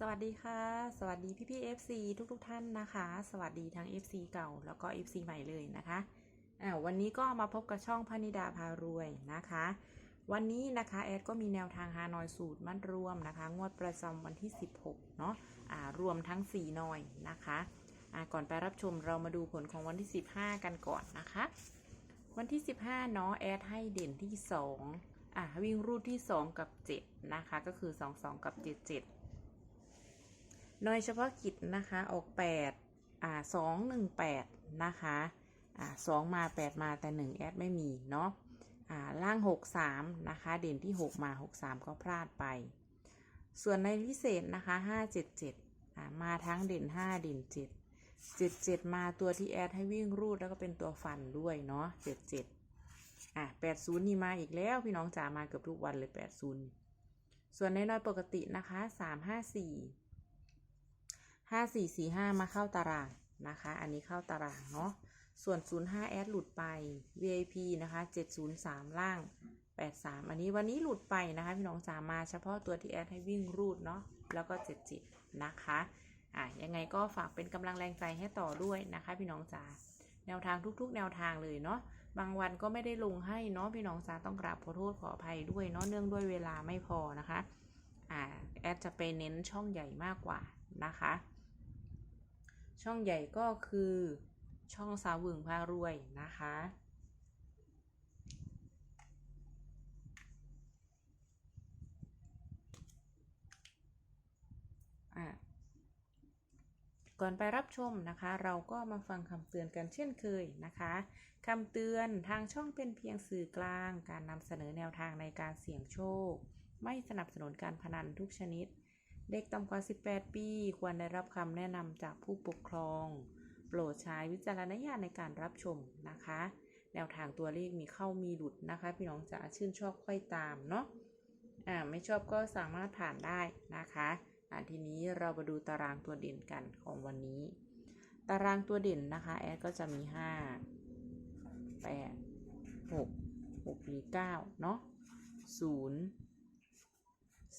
สวัสดีค่ะ สวัสดีพี่พี่ๆ FC ทุกทุกๆท่านนะคะ สวัสดีทั้ง FC เก่าแล้วก็ FC ใหม่เลยนะคะอ่าวันนี้ก็มาพบกับช่องพนิดาพารวยนะคะ วันนี้นะคะแอดก็มีแนวทางฮานอยสูตรมัดรวมนะคะ งวดประจำวันที่ 16 เนาะอ่ารวมทั้ง4หน่อยนะคะอ่าก่อนไปรับชมเรามาดูผลของวันที่ 15 กันก่อนนะคะ วันที่ 15 เนาะแอดให้เด่นที่ 2อะวิ่งรูดที่ 2 กับ 7 นะคะ ก็คือ 2 2 กับ 7 7 โดยเฉพาะกิจนะคะออก8อ่า2 1 8นะคะอ่า2มา 8 มาแต่ 1 แอดไม่มีเนาะอ่าล่าง 6 3นะคะเด่นที่ 6 มา 6 3 ก็พลาดไป ส่วนในพิเศษนะคะ 5 7 7อ่ามาทั้งเด่น 5 เด่น 7 7 7 มาตัวที่แอดให้วิ่งรูดแล้วก็เป็นตัวฟันด้วยเนาะ7 7อะ80 นี่มาอีกแล้วพี่น้องจ๋ามาเกือบทุกวันเลย 80 ส่วนในน้อยปกตินะคะ 3 5 4 ห้าสี่สี่ห้ามาเข้าตารางนะคะ อันนี้เข้าตารางเนาะ ส่วน05แอดหลุดไป VIP นะคะ703ล่าง83อันนี้วันนี้หลุดไปนะคะ พี่น้องจ๋ามาเฉพาะตัวที่แอดให้วิ่งรูดเนาะ แล้วก็77นะคะอะยังไงก็ฝากเป็นกำลังแรงใจให้ต่อด้วยนะคะ พี่น้องจ๋าแนวทางทุก ๆ แนวทางเลยเนาะบางวันก็ไม่ได้ลงให้เนาะพี่น้องจ๋าต้องกราบขอโทษขออภัยด้วยเนาะเนื่องด้วยเวลาไม่พอนะคะอ่าแอดจะไปเน้นช่องใหญ่มากกว่านะคะ ช่องใหญ่ก็คือช่องสาววึงพารวยนะคะ ก่อนไปรับชมนะคะ เราก็มาฟังคำเตือนกันเช่นเคยนะคะคำเตือนทางช่องเป็นเพียงสื่อกลาง การนำเสนอแนวทางในการเสี่ยงโชค ไม่สนับสนุนการพนันทุกชนิด เด็กต่ำกว่า 18 ปี ควรได้รับคำแนะนำจากผู้ปกครอง โปรดใช้วิจารณญาณในการรับชมนะคะ แนวทางตัวเลขมีเข้ามีหลุดนะคะ พี่น้องจะชื่นชอบค่อยตามเนาะอ่าไม่ชอบก็สามารถผ่านได้นะคะอ่าทีนี้เรามาดูตารางตัวเด่นกันของวันนี้ ตารางตัวเด่นนะคะแอดก็จะมี 5 8 6 6หรือ9เนาะ0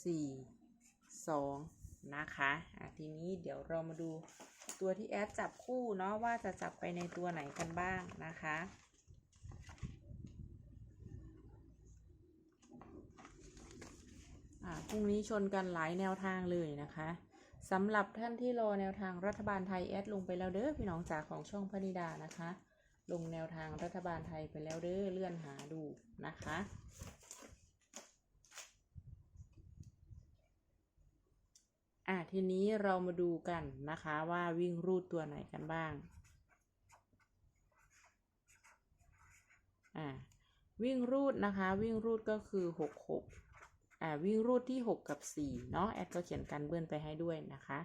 4 2 นะคะอะทีนี้เดี๋ยวเรามาดูตัวที่แอดจับคู่เนาะว่าจะจับไปในตัวไหนกันบ้างนะคะพรุ่งนี้ชนกันหลายแนวทางเลยนะคะสำหรับท่านที่รอแนวทางรัฐบาลไทยแอดลงไปแล้วเด้อพี่น้องจากของช่องพนิดานะคะ ลงแนวทางรัฐบาลไทยไปแล้วเด้อเลื่อนหาดูนะคะ อะทีนี้เรามาดูกันนะคะว่าวิ่งรูดตัวไหนกันบ้าง อะวิ่งรูดนะคะ วิ่งรูดก็คือหกหกอ่าวิ่งรูดที่หกกับสี่เนาะแอดก็เขียนกันเบิ้ลไปให้ด้วยนะคะ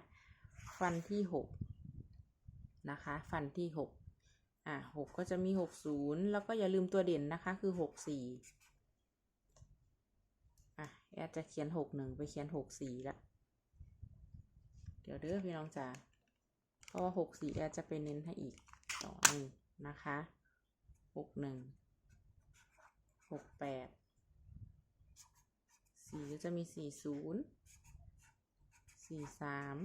ฟันที่หกนะคะ ฟันที่หกอ่าหกก็จะมีหกศูนย์แล้วก็อย่าลืมตัวเด่นนะคะคือหกสี่อะแอดจะเขียนหกหนึ่งไปเขียนหกสี่ละ เดี๋ยวเด้อพี่น้องจ๋าเพราะว่าหกสี่แอดจะไปเน้นให้อีกต่อหนึ่งนะคะหกหนึ่งหกแปดสี่ก็จะมีสี่ศูนย์สี่สาม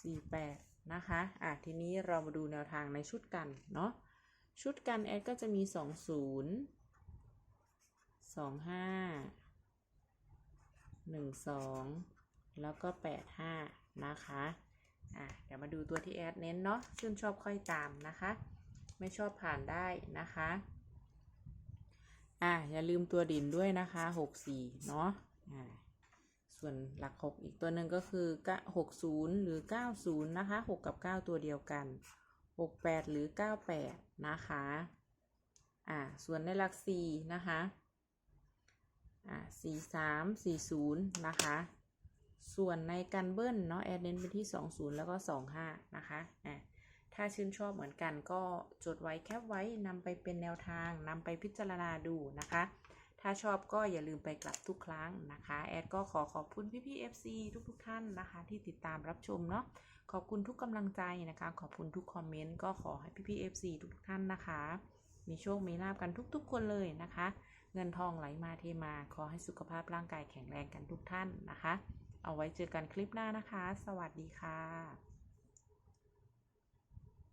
สี่แปดนะคะ อะ ทีนี้เรามาดูแนวทางในชุดกันเนาะ ชุดกันแอดก็จะมีสองศูนย์สองห้าหนึ่งสอง แล้วก็ 85 นะคะอะเดี๋ยวมาดูตัวที่แอดเน้นเนาะชื่นชอบค่อยตามนะคะ ไม่ชอบผ่านได้นะคะอะอย่าลืมตัวดินด้วยนะคะ 64 เนาะอ่าส่วนหลัก 6 อีกตัวหนึ่งก็คือ 60 หรือ 90 นะคะ 6 กับ 9 ตัวเดียวกัน 68 หรือ 98 นะคะอ่าส่วนในหลัก 4 นะคะอ่าสี่สามสี่ศูนย์นะคะ ส่วนในกันเบิ้ลเนาะแอดเน้นไปที่สองศูนย์แล้วก็สองห้านะคะอ่าถ้าชื่นชอบเหมือนกันก็จดไว้แคปไว้นำไปเป็นแนวทางนำไปพิจารณาดูนะคะ ถ้าชอบก็อย่าลืมไปกลับทุกครั้งนะคะ แอดก็ขอขอบคุณพี่พี่ FC ทุกๆทท่านนะคะ ที่ติดตามรับชมเนาะขอบคุณทุกกำลังใจนะคะ ขอบคุณทุกคอมเมนต์ก็ขอให้พี่พี่ FC ทุกๆท่านนะคะ มีโชค มีลาบกันทุกๆ คนเลยนะคะ เงินทองไหลมาเทมา ขอให้สุขภาพร่างกายแข็งแรงกันทุกท่านนะคะ เอาไว้เจอกันคลิปหน้านะคะ สวัสดีค่ะ